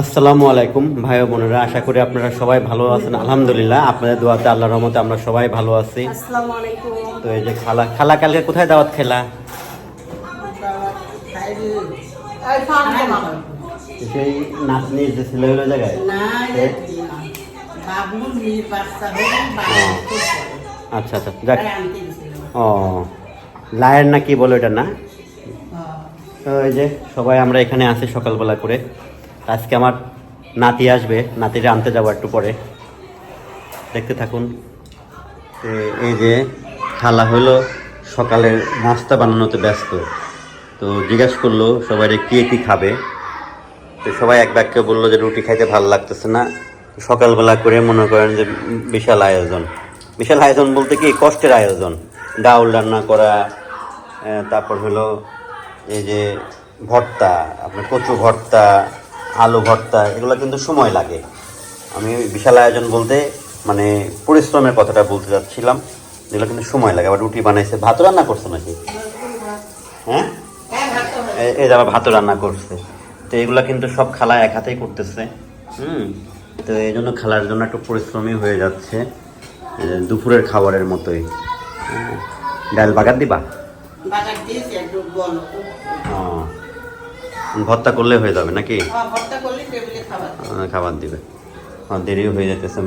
আসসালামু আলাইকুম ভাই বোনেরা আশা করি আপনারা সবাই ভালো আছেন। আলহামদুলিল্লাহ আপনাদের দোয়াতে আল্লাহর রহমতে আমরা সবাই ভালো আছি। তো এই যে খালা খালা কালকে কোথায় দাওয়াত খেলা? সেই নাতনি যে ছিল জায়গায়? আচ্ছা আচ্ছা যাক। ও লায়ের না কি বলো এটা না? তো এই যে সবাই আমরা এখানে আছি সকালবেলা করে। আজকে আমার নাতি আসবে নাতিটা আনতে যাব একটু পরে। দেখতে থাকুন। এই যে খালা হলো সকালের নাস্তা বানানোতে ব্যস্ত। তো জিজ্ঞেস করল সবাই কে কী খাবে? তো সবাই এক বাক্যে বলল যে রুটি খাইতে ভালো লাগতেছে না। সকালবেলা করে মনে করেন যে বিশাল আয়োজন। বিশাল আয়োজন বলতে কি, কষ্টের আয়োজন। ডাউল রান্না করা তারপর হলো এই যে ভর্তা, আপনার কচু ভর্তা আলু ভর্তা এগুলো কিন্তু সময় লাগে। আমি বিশাল আয়োজন বলতে মানে পরিশ্রমের কথাটা বলতে যাচ্ছিলাম যেগুলো কিন্তু সময় লাগে। আবার রুটি বানাইছে ভাত রান্না করছে নাকি? হ্যাঁ? এই যে আবার ভাতও রান্না করছে। তো এগুলো কিন্তু সব খালা এক হাতেই করতেছে। হুম? তো এই জন্য খালার জন্য একটু পরিশ্রমী হয়ে যাচ্ছে দুপুরের খাবারের মতোই। ডাল বাগার দিবা? ও। ভর্তা করলে হয়ে যাবে নাকি? খাবার দিবে। আমার দেরিও হয়ে যেতেছে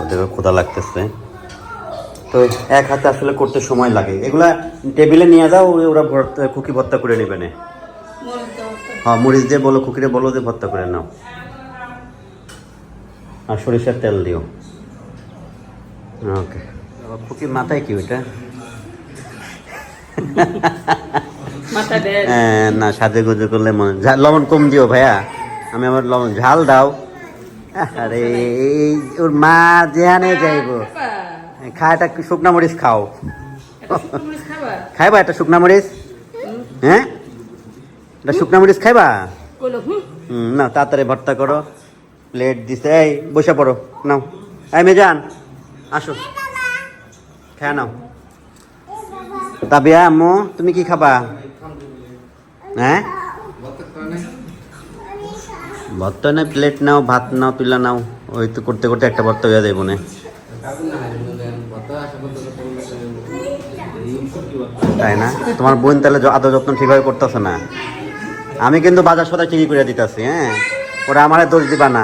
ওদেরও ক্ষুধা লাগতেছে। তো এক হাতে আসলে করতে সময় লাগে। এগুলা টেবিলে নিয়ে যাও ওরা ভর্তা খুকি ভর্তা করে নেবে না। হ্যাঁ মরিচ দিয়ে বলো খুকিরে বলো যে ভর্তা করে নাও। আর সরিষার তেল দিও। ওকে। খুকির মাথায় কি ওইটা? হ্যাঁ, না সাজে গুজে করলে মনে লবণ কম দিও ভাইয়া। আমি আমার লবণ ঝাল দাও। আরে এই ওর মা যেহানে যাইবো। খা একটা শুকনা মরিচ খাও। খাইবা একটা শুকনা মরিচ? হ্যাঁ? একটা শুকনা মরিচ খাইবা? না তাড়াতাড়ি ভর্তা করো। প্লেট দিছে এই বসে পড়ো নাও। এই মেজান আসো। খেয়ে নাও। তাবিয়া, আম্মু, তুমি কি খাবা? হ্যাঁ? ভর্তা না প্লেট নাও, ভাত নাও তুলা নাও। ওই তো করতে করতে একটা ভর্তা হয়ে যাবে না। তাই না? তোমার বোন তাহলে আদর যত্ন ঠিকভাবে করতেছে না। আমি কিন্তু বাজার সদায় ঠিকই করে দিতেছি হ্যাঁ? ওরা আমার দোষ দিবা না,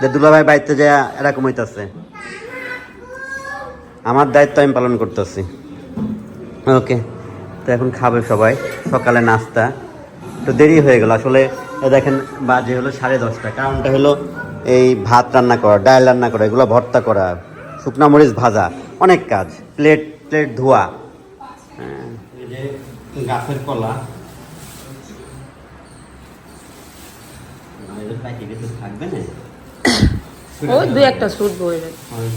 যে দুলাভাই বাড়িতে যায় এরকম হইতাছে। আমার দায়িত্ব আমি পালন করতেছি। ওকে তো এখন খাবে সবাই। সকালে নাস্তা। তো দেরি হয়ে গেল। আসলে দেখেন বাজে হলো সাড়ে দশটা। কারণটা হলো এই ভাত রান্না করা ডাল রান্না করা এগুলো ভর্তা করা শুকনা মরিচ ভাজা অনেক কাজ। প্লেট প্লেট ধোয়া। এই যে গাছের কলা। প্যাকেটে থাকবে না। ও দু একটা স্যুট বই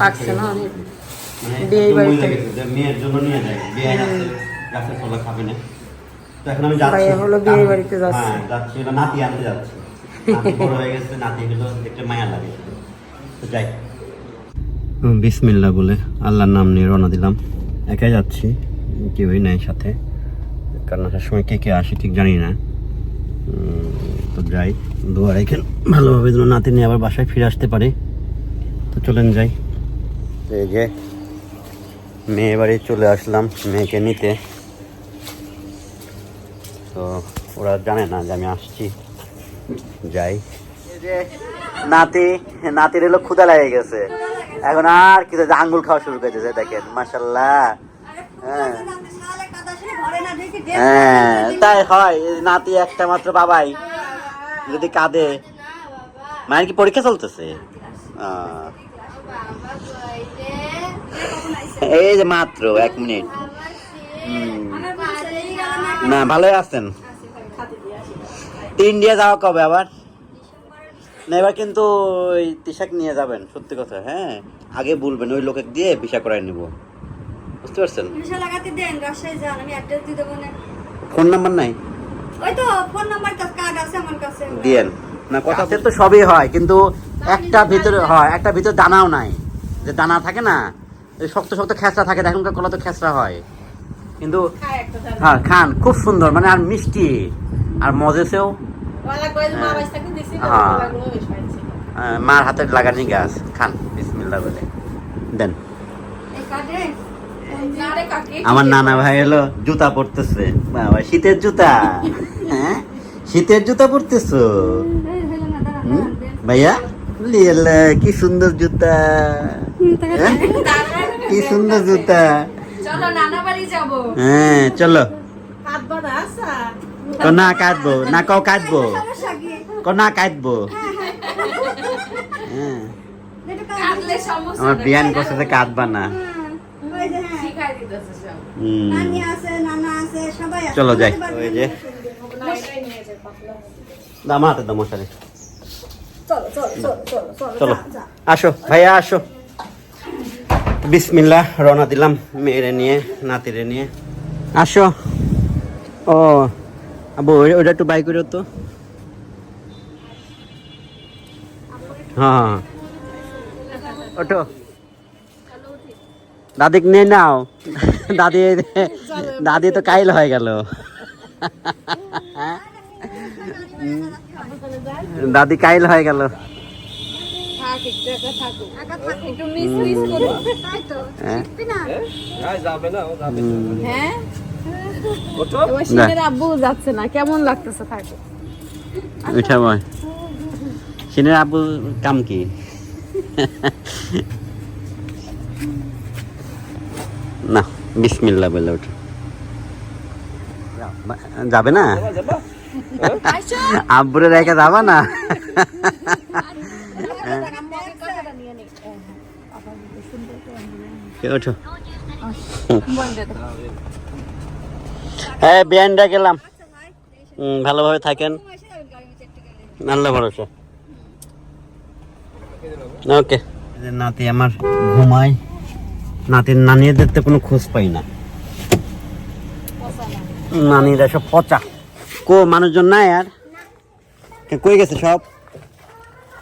পাকছে না অনেক। মানে বিয়ে বাড়িতে। মহিলা গেছে, যে মেয়ের জন্য নিয়ে যায় বিয়ে আছে গাছের কলা খাবে না। তো এখন আমি যাচ্ছি। হলো বিয়ে বাড়িতে যাচ্ছে। হ্যাঁ যাচ্ছি ওটা নাতি আনতে যাচ্ছি। বড় হয়ে গেছে নাতি গুলো দেখতে মায়া লাগে। তো যাই। বিসমিল্লা বলে আল্লাহর নাম নিয়ে রওনা দিলাম। একাই যাচ্ছি কেউই নাই সাথে। কারণ আসার সময় কে কে আসে ঠিক জানি না। তো যাই দোয়া রেখেন ভালোভাবে যেন নাতি নিয়ে আবার বাসায় ফিরে আসতে পারে। তো চলেন যাই। এই যে মেয়ে বাড়ি চলে আসলাম মেয়েকে নিতে। তো ওরা জানে না যে আমি আসছি যাই। নাতি নাতির হলো ক্ষুদা লেগে গেছে। এখন আর কিছু আঙ্গুল খাওয়া শুরু করে দিয়েছে দেখেন মাসাল্লাহ হ্যাঁ। হ্যাঁ তাই হয় নাতি একটা মাত্র বাবাই যদি কাঁদে। মায়ের কি পরীক্ষা চলতেছে? আহ, এই যে মাত্র এক মিনিট। না ভালোই আছেন। ইন্ডিয়া যাওয়া কবে আবার? না এবার কিন্তু ওই তিশাক নিয়ে যাবেন সত্যি কথা হ্যাঁ। আগে বলবেন ওই লোকে দিয়ে ভিসা করাই নেব। বুঝতে পারছেন? ভিসা লাগাতে দেন রাজশাহী যান আমি অ্যাড্রেস দিয়ে দেবো না। ফোন নাম্বার নাই? ওই তো ফোন নাম্বার কার্ড আছে আমার কাছে। দিয়েন। না কথা তো সবই হয় কিন্তু একটা ভিতরে হয় একটা ভিতরে দানাও নাই। যে দানা থাকে না এই শক্ত শক্ত খেসরা থাকে এখনকার কলা তো খেসরা হয়। কিন্তু হ্যাঁ খান খুব সুন্দর মানে আর মিষ্টি। আর মজেসেও হ্যাঁ, মার হাতের লাগানি গাছ খান বিসমিল্লাহ বলে। দেন। আমার নানা ভাই এলো জুতা পরতেছে। বাবা শীতের জুতা। হ্যাঁ? শীতের জুতা পরতেছো? ভাইয়া কি সুন্দর জুতা। হ্যাঁ? কি সুন্দর জুতা। চলো নানা বাড়ি যাব। হ্যাঁ চলো। তো না কাটবো না কও কাটবো কো না কাটবো হ্যাঁ। কাজ কাটলে সমস্যা আমার বিয়ান করছে যে কাটবা না। হ্যাঁ, হ্যাঁ চলো যাই। ওই যে। দামা হাতে দাও চলো চলো চলো চলো চলো চলো। যা, যা। আসো ভাইয়া আসো। বিসমিল্লাহ, রওনা দিলাম মেয়েরে নিয়ে, নাতিরে নিয়ে। আসো। ও, আবু ওইটা একটু বাই করো তো। হ্যাঁ ওটো দাদিক নিয়ে নাও। দাদি দাদি তো কাইল হয়ে গেল। দাদি কাইল হয়ে গেল। থাক একটু একা থাকুক একা থাকো। একটু মিস মিস করো। তাই তো হ্যাঁ। শিখবি না? হুম। হ্যাঁ? এবার সিনের আব্বু যাচ্ছে না কেমন লাগতেছে থাকে উঠা বয় সিনের আব্বু কাম কি? না বিসমিল্লা বলে ওঠো। যাবে না? আব্বুরে রেখে যাবা না? ওঠো। হ্যাঁ বিয়ানটা গেলাম। ভালোভাবে থাকেন। আল্লাহ ভরসা। ওকে। নাতি আমার ঘুমায়। নাতির নানিদের তো কোনো খোঁজ পাই না। নানিরা সব পচা। কো মানুষজন নাই আর? কই গেছে সব?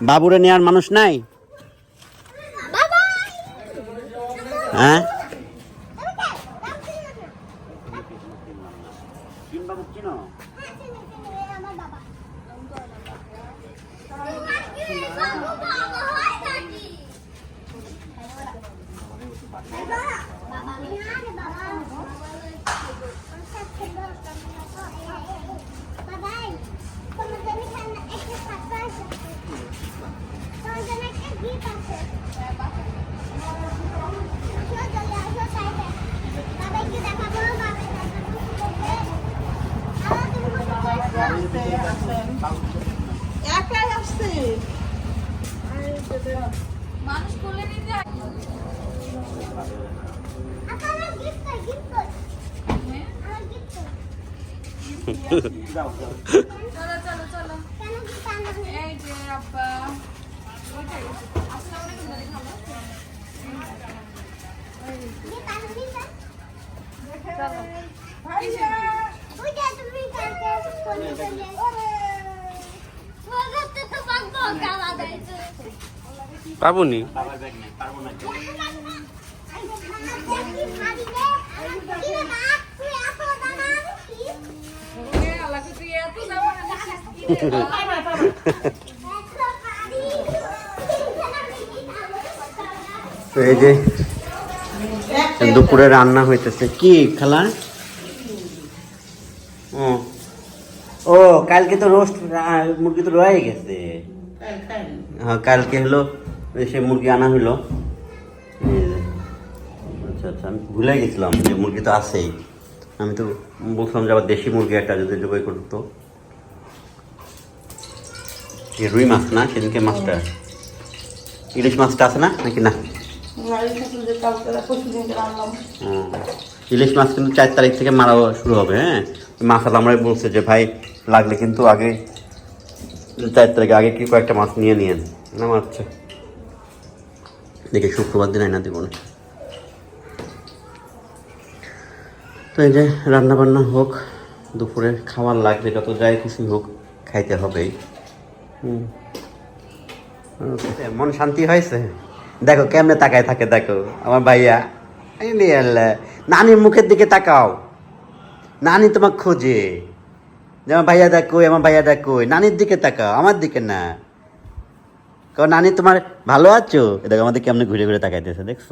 বাবুরে নেওয়ার মানুষ নাই? হ্যাঁ মানুষ কোলে নিতে চলো চলো চলো। এই যে আব্বা ওইটাই। পাবনি? না তো এই যে দুপুরে রান্না হইতেছে। কি খালা? ও। কালকে তো রোস্ট মুরগি তো রয়ে গেছে। হ্যাঁ কালকে হলো সে মুরগি আনা হলো আচ্ছা আচ্ছা আমি ভুলে গেছিলাম যে মুরগি তো আছেই। আমি তো বলছিলাম যে আবার দেশি মুরগি একটা যদি জবাই করতো এই রুই মাছ না সেদিনকে মাছটা। ইলিশ মাছটা আছে না নাকি না। ইলিশ মাছ কিন্তু চার তারিখ থেকে মারা শুরু হবে হ্যাঁ? মাছাল আমরাই বলছে যে ভাই লাগলে কিন্তু আগে চার তারিখ আগে কি কয়েকটা মাছ নিয়ে নিয়েন। না আচ্ছা দেখি শুক্রবার দিন আইনা দিব না। তো এই যে রান্নাবান্না হোক দুপুরে খাবার লাগবে যত যাই খুশি হোক খাইতে হবেই। Okay, মন শান্তি হয়েছে? দেখো কেমনে তাকায় থাকে দেখো। আমার ভাইয়া নানির মুখের দিকে তাকাও। নানি তোমাকে খোঁজে। যে আমার ভাইয়া দেখো আমার ভাইয়া দেখ নানির দিকে তাকাও আমার দিকে না। কারণ নানি, তোমার ভালো আছো? দেখো, আমাদের কেমনে ঘুরে ঘুরে তাকাইতেছে, দেখছ?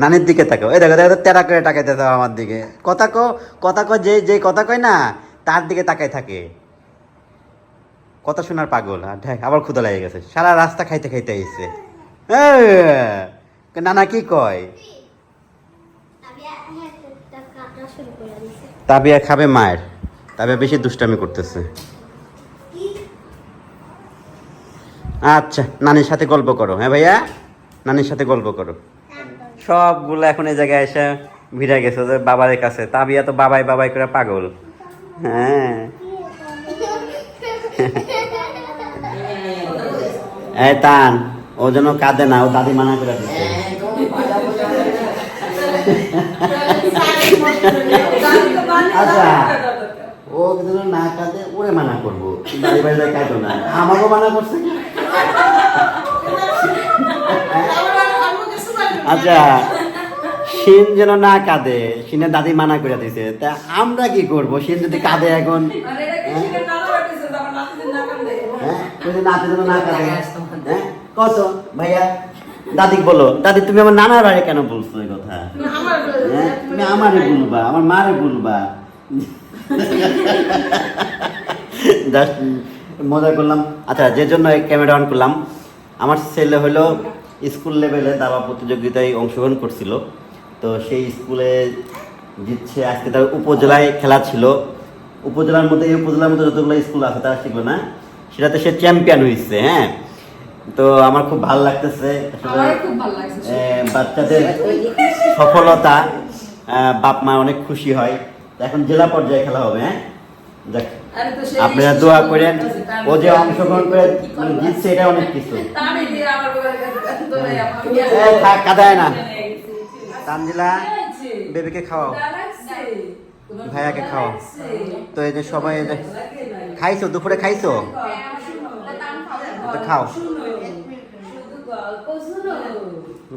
নানির দিকে তাকাও। এই দেখো দেখো তেরা করে তাকাইতেছে আমার দিকে। কথা কো কথা কো যে যে কথা কয় না, তার দিকে তাকাই থাকে। কথা শোনার পাগল, আর আবার ক্ষুদা লেগে গেছে। সারা রাস্তা খাইতে খাইতে আইছে। নানা কি কয়? তাবিয়া খাবে মায়ের, তাবিয়া বেশি দুষ্টামি করতেছে। আচ্ছা নানির সাথে গল্প করো। হ্যাঁ ভাইয়া? নানির সাথে গল্প করো। সবগুলো এখন এই জায়গায় এসে ভিড়ে গেছে যে বাবার কাছে। তাবিয়া তো বাবাই বাবাই করে পাগল। হ্যাঁ। এই তান ও যেন কাঁদে না ও দাদি মানা করে দিচ্ছে আচ্ছা। ও যেন না কাঁদে ওরে মানা করব। দাদি বাড়ি কাঁদো না। আমাকেও মানা করছে আচ্ছা সিন যেন না কাঁদে সিনের দাদি মানা করে দিছে। তা আমরা কি করব? সিন যদি কাঁদে এখন? হ্যাঁ? যদি যেন না হ্যাঁ? কত? ভাইয়া, দাদি বলো। দাদি, তুমি আমার নানার বাড়ি কেন বলছো এই কথা? হ্যাঁ? তুমি আমারে বলবা, আমার মারে বলবা। জাস্ট মজা করলাম। আচ্ছা যে জন্য এই ক্যামেরা অন করলাম আমার ছেলে হলো স্কুল লেভেলে দাবা প্রতিযোগিতায় অংশগ্রহণ করছিল। তো সেই স্কুলে জিতছে আজকে তার উপজেলায় খেলা ছিল। উপজেলার মধ্যে এই উপজেলার মধ্যে যতগুলো স্কুল আছে তারা শিখলো না। সেটাতে সে চ্যাম্পিয়ন হয়েছে হ্যাঁ? তো আমার খুব ভালো লাগতেছে। বাচ্চাদের সফলতা বাপ মা অনেক খুশি হয়। এখন জেলা পর্যায়ে খেলা হবে হ্যাঁ? দেখ আপনারা দোয়া করেন ও যে অংশগ্রহণ করে মানে জিতছে এটা অনেক কিছু। কাঁদায় না। তানজিলা বেবিকে খাওয়াও। ভাইয়াকে খাওয়াও। তো এই যে সবাই এই যে খাইছো দুপুরে খাইছো? তো খাও।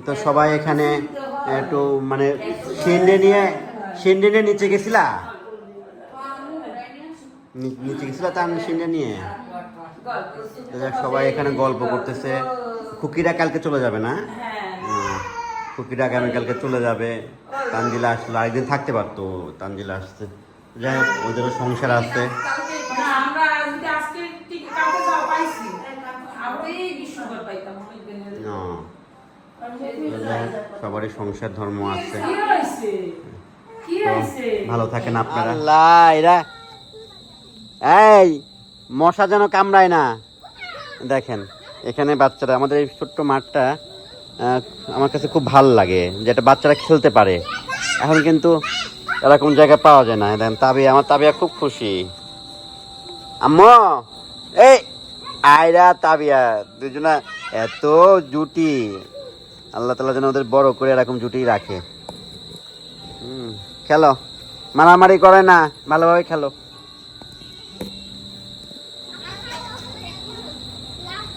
তো সবাই এখানে একটু মানে সিন্ডে নিয়ে সিন্ডে নিয়ে নিচে গেছিলা? নিচে গেছিলা তার সিন্ডে নিয়ে। সবাই এখানে গল্প করতেছে। খুকিরা কালকে চলে যাবে না? হুম, খুকিরা আগামীকালকে চলে যাবে। তানজিলা আসলে আরেকদিন থাকতে পারতো তানজিলা আসছে যাই হোক ওদেরও সংসার আছে। হোক, সবারই সংসার ধর্ম আছে। ভালো থাকেন আপনারা। আল্লাহ এরা এই মশা যেন কামড়ায় না। দেখেন এখানে বাচ্চারা আমাদের এই ছোট্ট মাঠটা আমার কাছে খুব ভালো লাগে যেটা বাচ্চারা খেলতে পারে। এখন কিন্তু এরকম জায়গা পাওয়া যায় না। দেখেন তাবিয়া আমার তাবিয়া খুব খুশি। আম্মু এই আয়রা তাবিয়া দুজনা এত জুটি। আল্লাহ তালা যেন ওদের বড় করে এরকম জুটি রাখে। খেলো। মারামারি করে না ভালোভাবে খেলো।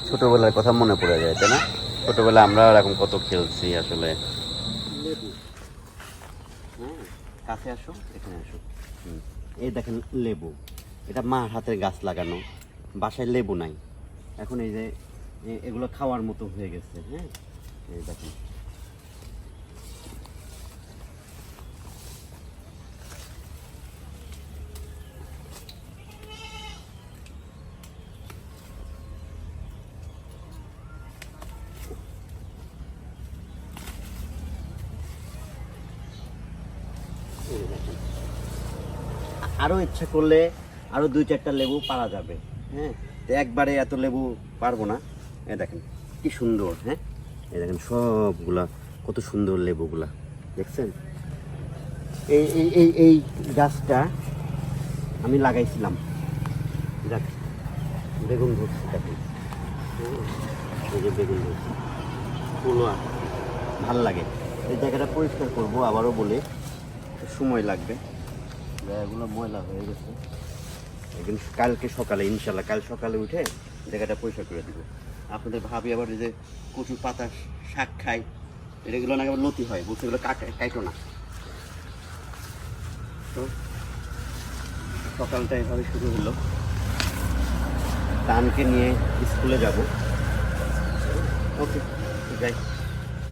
ছোটবেলার কথা মনে পড়ে যায় তাই না? ছোটবেলা আমরা এরকম কত খেলছি আসলে। হ্যাঁ, কাছে আসো এখানে আসো। হুম, এই দেখেন লেবু। এটা মার হাতের গাছ লাগানো। বাসায় লেবু নাই। এখন এই যে এগুলো খাওয়ার মতো হয়ে গেছে হ্যাঁ? এই দেখেন। এই দেখেন। আরও ইচ্ছা করলে আরও দুই চারটা লেবু পারা যাবে হ্যাঁ? একবারে এত লেবু পারব না। এ দেখেন, কি সুন্দর হ্যাঁ? এই দেখেন সবগুলা, কত সুন্দর লেবুগুলা, দেখছেন? এই এই এই এই গাছটা আমি লাগাইছিলাম। বেগুন ধরছি দেখেন এই যে বেগুন ধরছি। ফুলও ভালো লাগে। এই জায়গাটা পরিষ্কার করব, আবারও বলে। সময় লাগবে। জায়গাগুলো ময়লা হয়ে গেছে। একদিন কালকে সকালে ইনশাল্লাহ কাল সকালে উঠে জায়গাটা পরিষ্কার করে দিব। আপনাদের ভাবি আবার যে কচু পাতা শাক খাই এটাগুলো না আবার লতি হয় বলছে এগুলো কাটা কাইটো না। তো সকালটা এভাবে শুরু হলো। তানকে নিয়ে স্কুলে যাব। ওকে যাই।